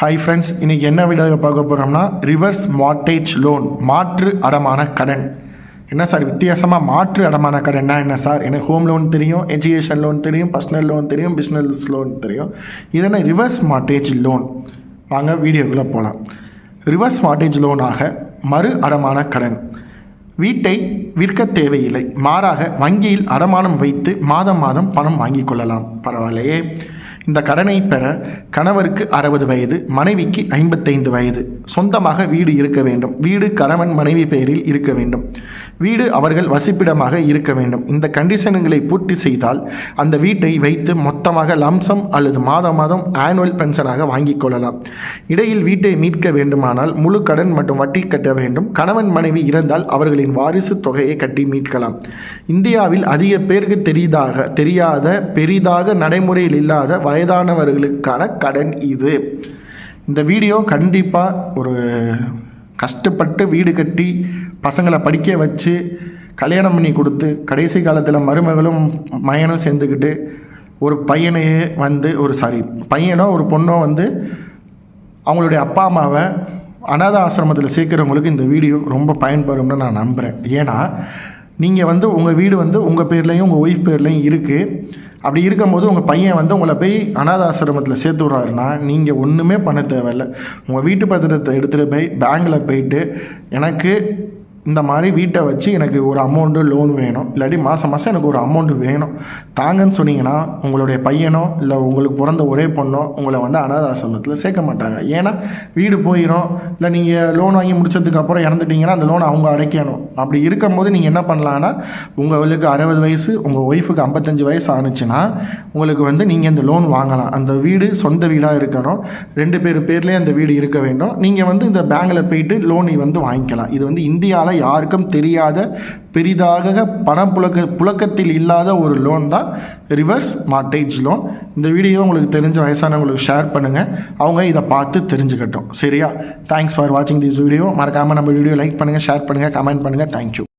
Hi friends இன்றைக்கி என்ன video பார்க்க போகிறோம்னா ரிவர்ஸ் மார்டேஜ் லோன் மாற்று அடமான கடன். என்ன சார் வித்தியாசமாக மாற்று அடமான கடன்னா என்ன சார் எனக்கு ஹோம் லோன் தெரியும் எஜுகேஷன் லோன் தெரியும் பர்சனல் லோன் தெரியும் பிஸ்னஸ் லோன் தெரியும். இதென்ன ரிவர்ஸ் மார்டேஜ் லோன் வாங்க வீடியோக்குள்ளே போகலாம் ரிவர்ஸ் மார்டேஜ் லோனாக மறு அடமான கடன். வீட்டை விற்க தேவையில்லை. மாறாக வங்கியில் அடமானம் வைத்து மாதம் மாதம் பணம் வாங்கிக் கொள்ளலாம். பரவாயில்லையே. இந்த கடனை பெற கணவருக்கு அறுபது வயது மனைவிக்கு ஐம்பத்தைந்து வயது. சொந்தமாக வீடு இருக்க வேண்டும். வீடு கணவன் மனைவி பெயரில் இருக்க வேண்டும். வீடு அவர்கள் வசிப்பிடமாக இருக்க வேண்டும். இந்த கண்டிஷனுங்களை பூர்த்தி செய்தால் அந்த வீட்டை வைத்து மொத்தமாக லம்சம் அல்லது மாதம் மாதம் ஆனுவல் பென்ஷனாக வாங்கிக் கொள்ளலாம். இடையில் வீட்டை மீட்க வேண்டுமானால் முழு கடன் மற்றும் வட்டி கட்ட வேண்டும். கணவன் மனைவி இறந்தால் அவர்களின் வாரிசு தொகையை கட்டி மீட்கலாம். இந்தியாவில் அதிக பேருக்கு தெரிதாக தெரியாத பெரிதாக நடைமுறையில் இல்லாத வயதானவர்களுக்கான கடன் இது. இந்த வீடியோ கண்டிப்பாக ஒரு கஷ்டப்பட்டு வீடு கட்டி பசங்களை படிக்க வச்சு கல்யாணம் பண்ணி கொடுத்து கடைசி காலத்தில் மருமகளும் மயனும் சேர்ந்துக்கிட்டு ஒரு பையனையே வந்து ஒரு சாரி பையனோ ஒரு பொண்ணோ வந்து அவங்களுடைய அப்பா அம்மாவை அனாத ஆசிரமத்தில் சேர்க்குறவங்களுக்கு இந்த வீடியோ ரொம்ப பயன்படும்னு நான் நம்புகிறேன் ஏன்னா நீங்கள் வந்து உங்கள் வீடு வந்து உங்கள் பேர்லேயும் உங்கள் ஒய்ஃப் பேர்லேயும் இருக்குது அப்படி இருக்கும்போது உங்கள் பையன் வந்து உங்களை போய் அனாத ஆசிரமத்தில் சேர்த்து விட்றாருன்னா நீங்கள் ஒன்றுமே பண்ண தேவையில்ல. உங்கள் வீட்டு பத்திரத்தை எடுத்துகிட்டு போய் பேங்கில் போயிட்டு எனக்கு இந்த மாதிரி வீட்டை வச்சு எனக்கு ஒரு அமௌண்ட்டு லோன் வேணும். இல்லாட்டி மாதம் மாதம் எனக்கு ஒரு அமௌண்ட்டு வேணும். தாங்கன்னு சொன்னீங்கன்னா உங்களுடைய பையனோ இல்லை உங்களுக்கு பிறந்த ஒரே பொண்ணோ உங்களை வந்து அனாத ஆசிரமத்தில் சேர்க்க மாட்டாங்க. ஏன்னா வீடு போயிடும் இல்லை நீங்கள் லோன் வாங்கி முடிச்சதுக்கப்புறம் இறந்துட்டீங்கன்னா அந்த லோன் அவங்க அடைக்கணும். அப்படி இருக்கும்போது நீங்கள் என்ன பண்ணலான்னா உங்களுக்கு அறுபது வயசு உங்கள் ஒய்ஃபுக்கு ஐம்பத்தஞ்சு வயசு ஆணுச்சுன்னா உங்களுக்கு வந்து நீங்கள் இந்த லோன் வாங்கலாம். அந்த வீடு சொந்த வீடாக இருக்கணும். ரெண்டு பேர் பேர்லேயே அந்த வீடு இருக்க வேண்டும். நீங்கள் வந்து இந்த பேங்கில் போயிட்டு லோன் வந்து வாங்கிக்கலாம். இது வந்து இந்தியாவில் யாருக்கும் தெரியாத பெரிதாக பணம் புழக்க புழக்கத்தில் இல்லாத ஒரு லோன் தான் ரிவர்ஸ் மார்டேஜ் லோன் இந்த வீடியோ உங்களுக்கு தெரிஞ்ச வயசானவங்களுக்கு ஷேர் பண்ணுங்கள் அவங்க இதை பார்த்து தெரிஞ்சுக்கட்டும். சரியா? தேங்க்ஸ் ஃபார் வாட்சிங் திஸ் வீடியோ மறக்காமல் நம்ம வீடியோ லைக் பண்ணுங்கள் ஷேர் பண்ணுங்கள் கமெண்ட் பண்ணுங்கள் தேங்க்யூ